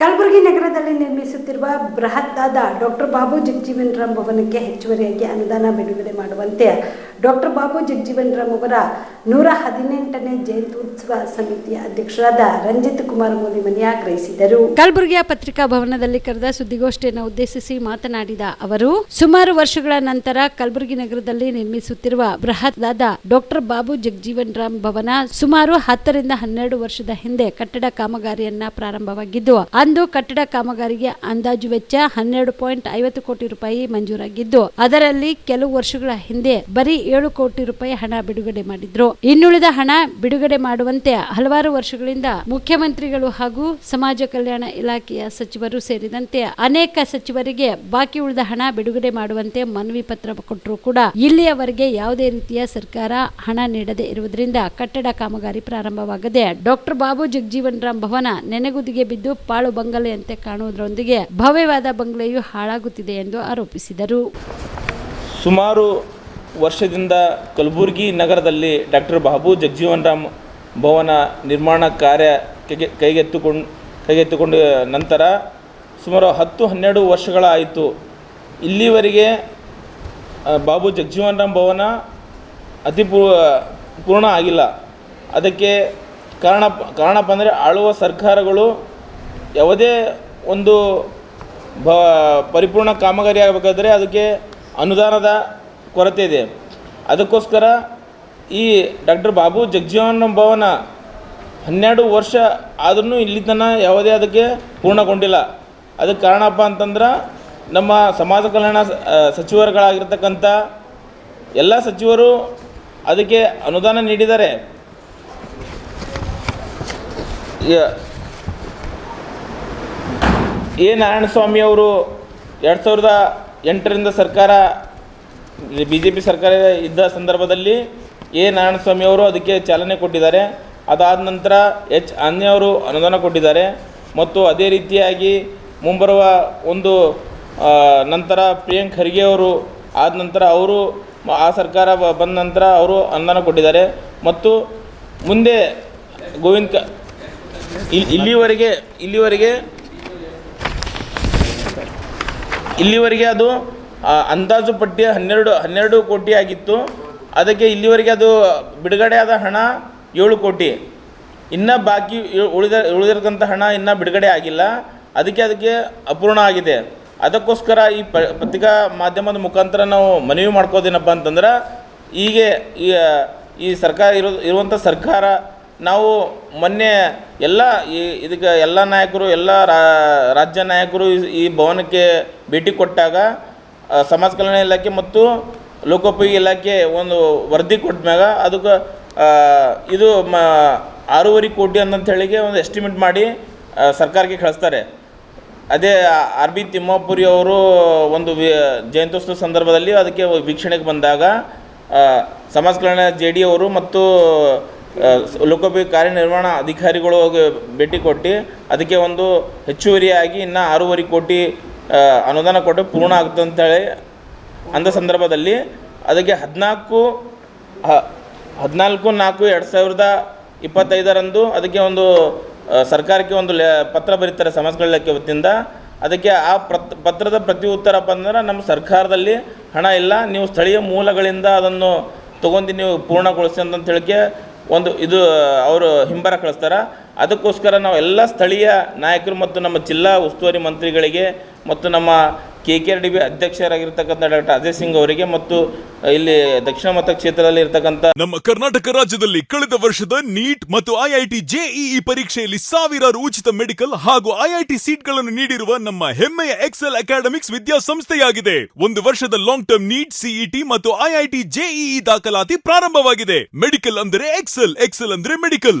ಕಲಬುರಗಿ ನಗರದಲ್ಲಿ ನಿರ್ಮಿಸುತ್ತಿರುವ ಬೃಹತ್ತಾದ ಡಾಕ್ಟರ್ ಬಾಬು ಜಗಜೀವನ್ ರಾಮ್ ಭವನಕ್ಕೆ ಹೆಚ್ಚುವರಿಯಾಗಿ ಅನುದಾನ ಬಿಡುಗಡೆ ಮಾಡುವಂತೆ ಡಾಕ್ಟರ್ ಬಾಬು ಜಗಜೀವನ್ ರಾಮ್ ಅವರ ನೂರ ಹದಿನೆಂಟನೇ ಜಯಂತ್ಯುತ್ಸವ ಸಮಿತಿಯ ಅಧ್ಯಕ್ಷರಾದ ರಂಜಿತ್ ಕುಮಾರ್ ಮೋದಿ ಮನೆ ಆಗ್ರಹಿಸಿದರು. ಕಲಬುರಗಿಯ ಪತ್ರಿಕಾ ಭವನದಲ್ಲಿ ಕರೆದ ಸುದ್ದಿಗೋಷ್ಠಿಯನ್ನು ಉದ್ದೇಶಿಸಿ ಮಾತನಾಡಿದ ಅವರು, ಸುಮಾರು ವರ್ಷಗಳ ನಂತರ ಕಲಬುರಗಿ ನಗರದಲ್ಲಿ ನಿರ್ಮಿಸುತ್ತಿರುವ ಬೃಹತ್ದಾದ ಡಾಕ್ಟರ್ ಬಾಬು ಜಗಜೀವನ್ ರಾಮ್ ಭವನ ಸುಮಾರು ಹತ್ತರಿಂದ ಹನ್ನೆರಡು ವರ್ಷದ ಹಿಂದೆ ಕಟ್ಟಡ ಕಾಮಗಾರಿಯನ್ನ ಪ್ರಾರಂಭವಾಗಿದ್ದು, ಅಂದು ಕಟ್ಟಡ ಕಾಮಗಾರಿಗೆ ಅಂದಾಜು ವೆಚ್ಚ ಹನ್ನೆರಡು ಪಾಯಿಂಟ್ ಐವತ್ತು ಕೋಟಿ ರೂಪಾಯಿ ಮಂಜೂರಾಗಿದ್ದು, ಅದರಲ್ಲಿ ಕೆಲವು ವರ್ಷಗಳ ಹಿಂದೆ ಬರೀ ಏಳು ಕೋಟಿ ರೂಪಾಯಿ ಹಣ ಬಿಡುಗಡೆ ಮಾಡಿದ್ರು. ಇನ್ನುಳಿದ ಹಣ ಬಿಡುಗಡೆ ಮಾಡುವಂತೆ ಹಲವಾರು ವರ್ಷಗಳಿಂದ ಮುಖ್ಯಮಂತ್ರಿಗಳು ಹಾಗೂ ಸಮಾಜ ಕಲ್ಯಾಣ ಇಲಾಖೆಯ ಸಚಿವರು ಸೇರಿದಂತೆ ಅನೇಕ ಸಚಿವರಿಗೆ ಬಾಕಿ ಉಳಿದ ಹಣ ಬಿಡುಗಡೆ ಮಾಡುವಂತೆ ಮನವಿ ಪತ್ರ ಕೊಟ್ಟರು ಕೂಡ ಇಲ್ಲಿಯವರೆಗೆ ಯಾವುದೇ ರೀತಿಯ ಸರ್ಕಾರ ಹಣ ನೀಡದೆ ಇರುವುದರಿಂದ ಕಟ್ಟಡ ಕಾಮಗಾರಿ ಪ್ರಾರಂಭವಾಗದೆ ಡಾಕ್ಟರ್ ಬಾಬು ಜಗಜೀವನ್ ರಾಮ್ ಭವನ ನೆನೆಗುದಿಗೆ ಬಿದ್ದು ಪಾಳು ಬಂಗಲೆಯಂತೆ ಕಾಣುವುದರೊಂದಿಗೆ ಭವ್ಯವಾದ ಬಂಗಲೆಯು ಹಾಳಾಗುತ್ತಿದೆ ಎಂದು ಆರೋಪಿಸಿದರು. ಸುಮಾರು ವರ್ಷದಿಂದ ಕಲಬುರಗಿ ನಗರದಲ್ಲಿ ಡಾಕ್ಟರ್ ಬಾಬು ಜಗಜೀವನ್ ರಾಮ್ ಭವನ ನಿರ್ಮಾಣ ಕಾರ್ಯ ಕೈಗೆ, ಕೈಗೆತ್ತುಕೊಂಡು, ಕೈಗೆತ್ತಿಕೊಂಡ ನಂತರ ಸುಮಾರು ಹತ್ತು ಹನ್ನೆರಡು ವರ್ಷಗಳಾಯಿತು. ಇಲ್ಲಿವರೆಗೆ ಬಾಬು ಜಗಜೀವನ್ ರಾಮ್ ಭವನ ಅತಿ ಪೂರ್ಣ ಆಗಿಲ್ಲ. ಅದಕ್ಕೆ ಕಾರಣ, ಕಾರಣಪ್ಪ ಅಂದರೆ ಆಳುವ ಸರ್ಕಾರಗಳು ಯಾವುದೇ ಒಂದು ಬ, ಪರಿಪೂರ್ಣ ಕಾಮಗಾರಿ ಆಗಬೇಕಾದ್ರೆ ಅದಕ್ಕೆ ಅನುದಾನದ ಕೊರತೆ ಇದೆ. ಅದಕ್ಕೋಸ್ಕರ ಈ ಡಾಕ್ಟರ್ ಬಾಬು ಜಗಜೀವನ ಭವನ ಹನ್ನೆರಡು ವರ್ಷ ಆದ್ರೂ ಇಲ್ಲಿ ತನಕ ಯಾವುದೇ ಅದಕ್ಕೆ ಪೂರ್ಣಗೊಂಡಿಲ್ಲ. ಅದಕ್ಕೆ ಕಾರಣಪ್ಪ ಅಂತಂದ್ರೆ ನಮ್ಮ ಸಮಾಜ ಕಲ್ಯಾಣ ಸಚಿವರುಗಳಾಗಿರ್ತಕ್ಕಂಥ ಎಲ್ಲ ಸಚಿವರು ಅದಕ್ಕೆ ಅನುದಾನ ನೀಡಿದ್ದಾರೆ. ಎ ನಾರಾಯಣಸ್ವಾಮಿ ಅವರು ಎರಡು ಸಾವಿರದ ಎಂಟರಿಂದ ಸರ್ಕಾರ ಬಿ ಜೆ ಪಿ ಸರ್ಕಾರ ಇದ್ದ ಸಂದರ್ಭದಲ್ಲಿ ಎ ನಾರಾಯಣಸ್ವಾಮಿ ಅವರು ಅದಕ್ಕೆ ಚಾಲನೆ ಕೊಟ್ಟಿದ್ದಾರೆ. ಅದಾದ ನಂತರ ಎಚ್ ಅವರು ಅನುದಾನ ಕೊಟ್ಟಿದ್ದಾರೆ. ಮತ್ತು ಅದೇ ರೀತಿಯಾಗಿ ಮುಂಬರುವ ಒಂದು ನಂತರ ಪ್ರಿಯಾಂಕ್ ಖರ್ಗೆ ಅವರು ಆದ ನಂತರ ಅವರು ಆ ಸರ್ಕಾರ ಬಂದ ನಂತರ ಅವರು ಅನುದಾನ ಕೊಟ್ಟಿದ್ದಾರೆ. ಮತ್ತು ಮುಂದೆ ಗೋವಿಂದ ಇಲ್ಲಿವರೆಗೆ ಇಲ್ಲಿವರೆಗೆ ಇಲ್ಲಿವರೆಗೆ ಅದು ಅಂದಾಜು ಪಟ್ಟಿ ಹನ್ನೆರಡು ಹನ್ನೆರಡು ಕೋಟಿ ಆಗಿತ್ತು. ಅದಕ್ಕೆ ಇಲ್ಲಿವರೆಗೆ ಅದು ಬಿಡುಗಡೆ ಆದ ಹಣ ಏಳು ಕೋಟಿ. ಇನ್ನು ಬಾಕಿ ಉಳಿದ, ಉಳಿದಿರತಕ್ಕಂಥ ಹಣ ಇನ್ನೂ ಬಿಡುಗಡೆ ಆಗಿಲ್ಲ. ಅದಕ್ಕೆ ಅದಕ್ಕೆ ಅಪೂರ್ಣ ಆಗಿದೆ. ಅದಕ್ಕೋಸ್ಕರ ಈ ಪ, ಪತ್ರಿಕಾ ಮಾಧ್ಯಮದ ಮುಖಾಂತರ ನಾವು ಮನವಿ ಮಾಡ್ಕೋದೇನಪ್ಪ ಅಂತಂದ್ರೆ, ಹೀಗೆ ಈ ಸರ್ಕಾರ ಇರೋ, ಇರುವಂಥ ಸರ್ಕಾರ ನಾವು ಮೊನ್ನೆ ಎಲ್ಲ ಈ, ಇದಕ್ಕೆ ಎಲ್ಲ ನಾಯಕರು, ಎಲ್ಲ ರಾಜ್ಯ ನಾಯಕರು ಈ- ಭವನಕ್ಕೆ ಭೇಟಿ ಕೊಟ್ಟಾಗ ಸಮಾಜ ಕಲ್ಯಾಣ ಇಲಾಖೆ ಮತ್ತು ಲೋಕೋಪಯೋಗಿ ಇಲಾಖೆ ಒಂದು ವರದಿ ಕೊಟ್ಟ ಮ್ಯಾಗ ಅದಕ್ಕೆ ಇದು ಮ, ಆರೂವರೆ ಕೋಟಿ ಅಂತಂಥೇಳಿಗೆ ಒಂದು ಎಸ್ಟಿಮೇಟ್ ಮಾಡಿ ಸರ್ಕಾರಕ್ಕೆ ಕಳಿಸ್ತಾರೆ. ಅದೇ ಆರ್ ಬಿ ತಿಮ್ಮಾಪುರಿ ಅವರು ಒಂದು ವಿ, ಜಯಂತ್ಯೋತ್ಸವ ಸಂದರ್ಭದಲ್ಲಿ ಅದಕ್ಕೆ ವೀಕ್ಷಣೆಗೆ ಬಂದಾಗ ಸಮಾಜ ಕಲ್ಯಾಣ ಜೆ ಡಿ ಅವರು ಮತ್ತು ಲೋಕೋಪಯೋಗಿ ಕಾರ್ಯನಿರ್ವಹಣಾ ಅಧಿಕಾರಿಗಳು ಭೇಟಿ ಕೊಟ್ಟು ಅದಕ್ಕೆ ಒಂದು ಹೆಚ್ಚುವರಿಯಾಗಿ ಇನ್ನೂ ಆರೂವರೆ ಕೋಟಿ ಅನುದಾನ ಕೊಟ್ಟು ಪೂರ್ಣ ಆಗುತ್ತೆ ಅಂತೇಳಿ ಅಂದ ಸಂದರ್ಭದಲ್ಲಿ ಅದಕ್ಕೆ ಹದಿನಾಲ್ಕು ಹದಿನಾಲ್ಕು, ನಾಲ್ಕು, ಎರಡು ಸಾವಿರದ ಇಪ್ಪತ್ತೈದರಂದು ಅದಕ್ಕೆ ಒಂದು ಸರ್ಕಾರಕ್ಕೆ ಒಂದು ಲೆ, ಪತ್ರ ಬರೀತಾರೆ ಸಮಸ್ಯೆಗಳ ಇಲಾಖೆ ವತಿಯಿಂದ. ಅದಕ್ಕೆ ಆ ಪ್ರತ್, ಪತ್ರದ ಪ್ರತಿ ಉತ್ತರಪ್ಪ ಅಂದ್ರೆ ನಮ್ಮ ಸರ್ಕಾರದಲ್ಲಿ ಹಣ ಇಲ್ಲ. ನೀವು ಸ್ಥಳೀಯ ಮೂಲಗಳಿಂದ ಅದನ್ನು ತೊಗೊಂಡು ನೀವು ಪೂರ್ಣಗೊಳಿಸಿ ಅಂತ ಹೇಳಿಕೆ ಒಂದು ಇದು ಅವರು ಹಿಂಬರ ಕಳಿಸ್ತಾರೆ. ಅದಕ್ಕೋಸ್ಕರ ನಾವು ಎಲ್ಲ ಸ್ಥಳೀಯ ನಾಯಕರು ಮತ್ತು ನಮ್ಮ ಜಿಲ್ಲಾ ಉಸ್ತುವಾರಿ ಮಂತ್ರಿಗಳಿಗೆ ಮತ್ತು ನಮ್ಮ K K R D B ಅಧ್ಯಕ್ಷರಾಗಿರ್ತಕ್ಕಂಥ doctor Ajay Singh ಅವರಿಗೆ ಮತ್ತು ಇಲ್ಲಿ ದಕ್ಷಿಣ ಮತಕ್ಷೇತ್ರದಲ್ಲಿ ಇರ್ತಕ್ಕಂಥ ನಮ್ಮ ಕರ್ನಾಟಕ ರಾಜ್ಯದಲ್ಲಿ ಕಳೆದ ವರ್ಷದ ನೀಟ್ ಮತ್ತು ಐಐಟಿ ಜೆಇಇ ಪರೀಕ್ಷೆಯಲ್ಲಿ ಸಾವಿರಾರು ಉಚಿತ ಮೆಡಿಕಲ್ ಹಾಗೂ ಐಐಟಿ ಸೀಟ್ಗಳನ್ನು ನೀಡಿರುವ ನಮ್ಮ ಹೆಮ್ಮೆಯ ಎಕ್ಸೆಲ್ ಅಕಾಡೆಮಿಕ್ಸ್ ವಿದ್ಯಾಸಂಸ್ಥೆಯಾಗಿದೆ. ಒಂದು ವರ್ಷದ ಲಾಂಗ್ ಟರ್ಮ್ ನೀಟ್ ಸಿಇಟಿ ಮತ್ತು ಐಐಟಿ ಜೆಇಇ ದಾಖಲಾತಿ ಪ್ರಾರಂಭವಾಗಿದೆ. ಮೆಡಿಕಲ್ ಅಂದರೆ ಎಕ್ಸೆಲ್ ಎಕ್ಸೆಲ್ ಅಂದ್ರೆ ಮೆಡಿಕಲ್.